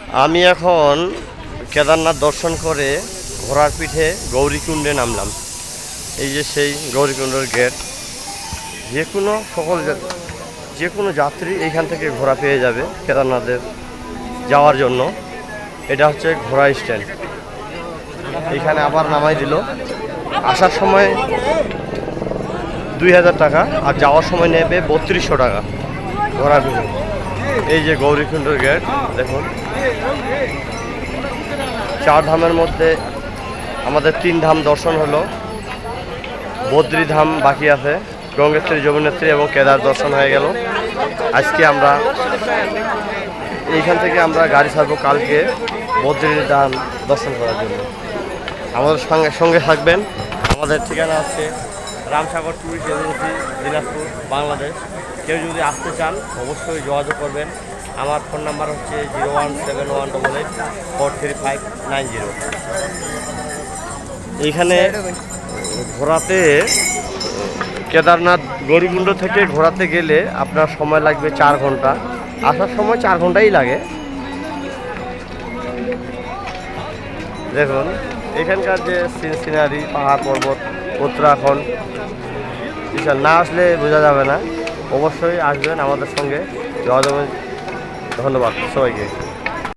আমি এখন কেদারনাথ দর্শন করে ঘোড়ার পিঠে গৌরীকুণ্ডে নামলাম। এই যে সেই গৌরীকুণ্ডের গেট, যে কোনো সকল যে কোনো যাত্রী এইখান থেকে ঘোড়া পেয়ে যাবে কেদারনাথের যাওয়ার জন্য। এটা হচ্ছে ঘোড়া স্ট্যান্ড। এইখানে আবার নামাই দিল। আসার সময় দুই হাজার টাকা আর যাওয়ার সময় নেবে বত্রিশশো টাকা ঘোড়া এই যে গৌরীকুণ্ডের গেট, দেখুন। চার ধামের মধ্যে আমাদের তিন ধাম দর্শন হলো। বদ্রী ধাম বাকি আছে, গঙ্গোত্রী, যমুনেত্রী এবং কেদার দর্শন হয়ে গেল। আজকে আমরা এইখান থেকে আমরা গাড়ি ছাড়বো কালকে বদ্রীর ধাম দর্শন করার জন্য। আমাদের সঙ্গে সঙ্গে থাকবেন। আমাদের ঠিকানা আছে রামসাগর ট্যুরিস্ট এজেন্সি দিনাজপুর, বাংলাদেশ। কেউ যদি আসতে চান, অবশ্যই যোগাযোগ করবেন। আমার ফোন নাম্বার হচ্ছে zero one seven one double eight four three five nine zero. এইখানে ঘোরাতে, কেদারনাথ গৌরীকুণ্ড থেকে ঘোরাতে গেলে আপনার সময় লাগবে চার ঘণ্টা। আসার সময় চার ঘন্টাই লাগে। দেখুন, এখানকার যে সিন- সিনারি পাহাড় পর্বত, উত্তরাখণ্ড না আসলে বোঝা যাবে না। অবশ্যই আসবেন আমাদের সঙ্গে। যোগাযোগ ধন্যবাদ সবাইকে।